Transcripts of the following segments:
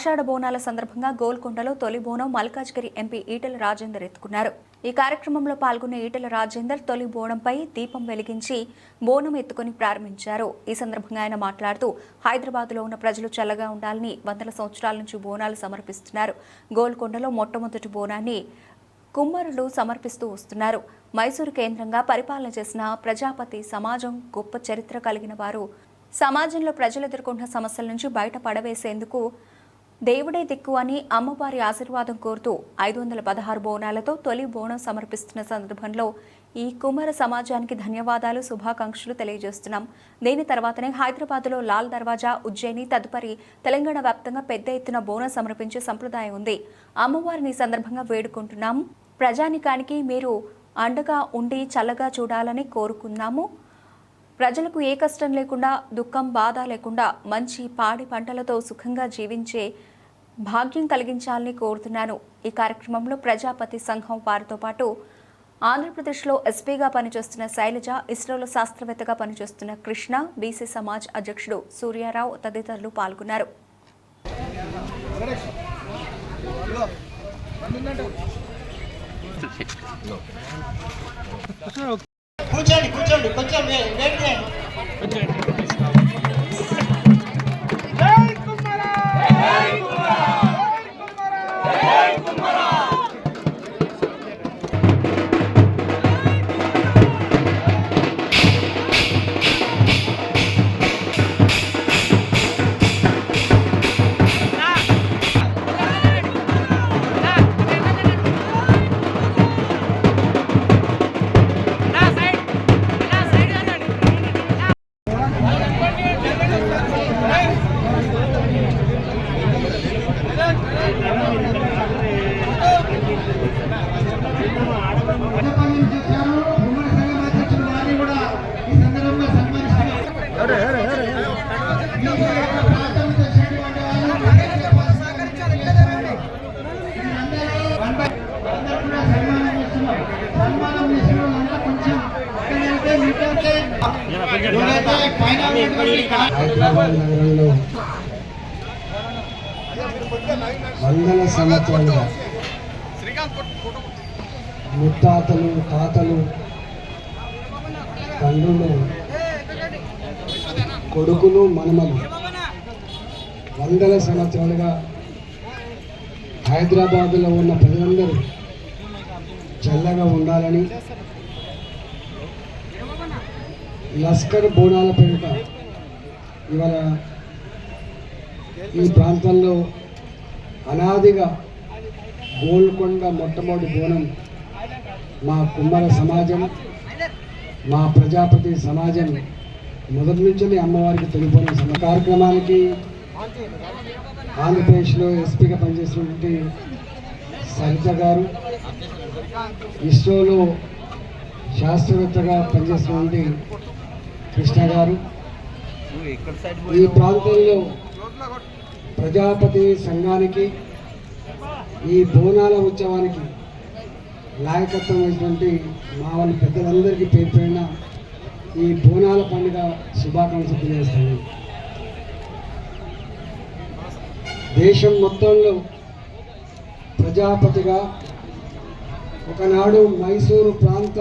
ఆషాఢ బోనాల సందర్భంగా గోల్కొండలో తొలి బోనం మల్కాజ్గిరి ఎంపీ ఈటల రాజేందర్ ఎత్తుకున్నారు. ఈ కార్యక్రమంలో పాల్గొన్న ఈటల రాజేందర్ తొలి బోనంపై దీపం వెలిగించి బోనం ఎత్తుకుని ప్రారంభించారు. ఈ సందర్భంగా ఆయన మాట్లాడుతూ హైదరాబాద్లో ఉన్న ప్రజలు చల్లగా ఉండాలని వందల సంవత్సరాల నుంచి బోనాలు సమర్పిస్తున్నారు. గోల్కొండలో మొట్టమొదటి బోనాన్ని కుమ్మరులు సమర్పిస్తూ వస్తున్నారు. మైసూరు కేంద్రంగా పరిపాలన చేసిన ప్రజాపతి సమాజం గొప్ప చరిత్ర కలిగిన వారు. సమాజంలో ప్రజలు ఎదుర్కొంటున్న సమస్యల నుంచి బయట పడవేసేందుకు దేవుడే దిక్కు అని అమ్మవారి ఆశీర్వాదం కోరుతూ ఐదు వందల పదహారు బోనాలతో తొలి బోనం సమర్పిస్తున్న సందర్భంలో ఈ కుమార సమాజానికి ధన్యవాదాలు శుభాకాంక్షలు తెలియజేస్తున్నాం. దీని తర్వాతనే హైదరాబాద్లో లాల్ దర్వాజా ఉజ్జయిని తదుపరి తెలంగాణ వ్యాప్తంగా పెద్ద ఎత్తున బోనం సమర్పించే సంప్రదాయం ఉంది. అమ్మవారిని సందర్భంగా వేడుకుంటున్నాం. ప్రజానికానికి మీరు అండగా ఉండి చల్లగా చూడాలని కోరుకున్నాము. ప్రజలకు ఏ కష్టం లేకుండా దుఃఖం బాధ లేకుండా మంచి పాడి పంటలతో సుఖంగా జీవించే భాగ్యం కలిగించాలని కోరుతున్నాను. ఈ కార్యక్రమంలో ప్రజాపతి సంఘం వారితో పాటు ఆంధ్రప్రదేశ్లో ఎస్పీగా పనిచేస్తున్న శైలజ ఇస్రోలో శాస్త్రవేత్తగా పనిచేస్తున్న కృష్ణ బీసీ సమాజ్ అధ్యక్షుడు సూర్యారావు తదితరులు పాల్గొన్నారు. కూర్చోండి కూర్చోండి కొంచెం వే- వెయిట్ చేయండి. హైదరాబాద్ నగరంలో వందల సంవత్సరాలుగా ముత్తాతలు తాతలు తండ్రులు కొడుకులు మనమలు. వందల సంవత్సరాలుగా హైదరాబాదులో ఉన్న ప్రజలందరూ చల్లగా ఉండాలని లస్కర్ బోనాల పేరిట ఇవాళ ఈ ప్రాంతంలో అనాదిగా గోల్కొండ మొట్టమొదటి బోనం మా కుమ్మర సమాజం మా ప్రజాపతి సమాజం మొదటి నుంచి అమ్మవారికి తొలిపోయిన సమ కార్యక్రమానికి ఆంధ్రప్రదేశ్లో ఎస్పీగా పనిచేసినటువంటి సరిత గారు ఇస్రోలో శాస్త్రవేత్తగా పనిచేసినటువంటి కృష్ణ గారు. ఈ ప్రాంతంలో ప్రజాపతి సంఘానికి ఈ బోనాల ఉత్సవానికి నాయకత్వం అయినటువంటి మా వాళ్ళ పెద్దలందరికీ పేరు ఈ బోనాల పండుగ శుభాకాంక్షలు తెలియజేస్తాను దేశం మొత్తంలో ప్రజాపతిగా ఒకనాడు మైసూరు ప్రాంత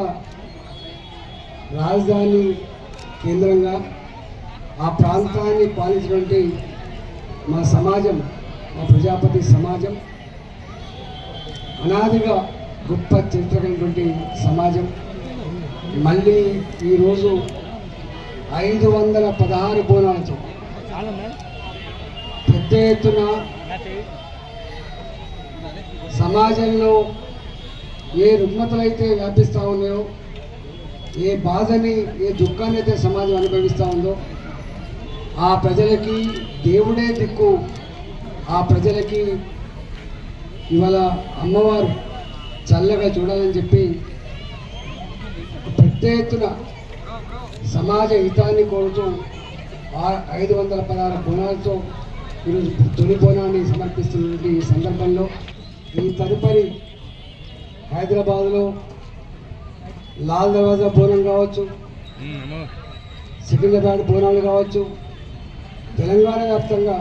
రాజధాని కేంద్రంగా ఆ ప్రాంతాన్ని పాలించినటువంటి మా సమాజం మా ప్రజాపతి సమాజం అనాదిగా గొప్ప చరిత్ర కలిగినటువంటి సమాజం. మళ్ళీ ఈరోజు ఐదు వందల పదహారు బోనాలతో పెద్ద ఎత్తున సమాజంలో ఏ రుగ్మతలైతే వ్యాపిస్తూ ఉన్నాయో ఏ బాధని ఏ దుఃఖాన్ని అయితే సమాజం అనుభవిస్తూ ఉందో ఆ ప్రజలకి దేవుడే దిక్కు. ఆ ప్రజలకి ఇవాళ అమ్మవారు చల్లగా చూడాలని చెప్పి పెద్ద ఎత్తున సమాజ హితాన్ని కోరుతూ ఆ ఐదు వందల పదహారు బోనాలతో ఈరోజు తొలి బోనాన్ని సమర్పిస్తున్నటువంటి ఈ సందర్భంలో ఈ తదుపరి హైదరాబాద్లో లాల్ దర్వాజా బోనం కావచ్చు సికింద్రాబాద్ బోనాలు కావచ్చు తెలంగాణ వ్యాప్తంగా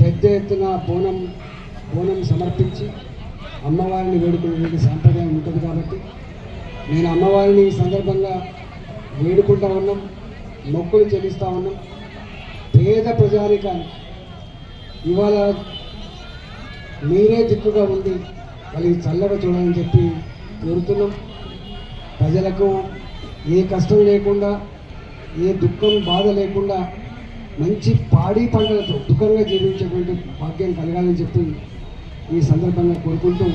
పెద్ద ఎత్తున బోనం బోనం సమర్పించి అమ్మవారిని వేడుకునే సాంప్రదాయం ఉంటుంది కాబట్టి నేను అమ్మవారిని ఈ సందర్భంగా వేడుకుంటా ఉన్నాం మొక్కులు చెల్లిస్తూ ఉన్నాం. పేద ప్రజానికానికి ఇవాళ మీరే దిక్కుగా ఉండి వాళ్ళకి చల్లగా చూడాలని చెప్పి కోరుతున్నాం. ప్రజలకు ఏ కష్టం లేకుండా ఏ దుఃఖం బాధ లేకుండా మంచి పాడి పంటలతో దుఃఖంగా జీవించేటువంటి భాగ్యం కలగాలని చెప్పి ఈ సందర్భంగా కోరుకుంటూ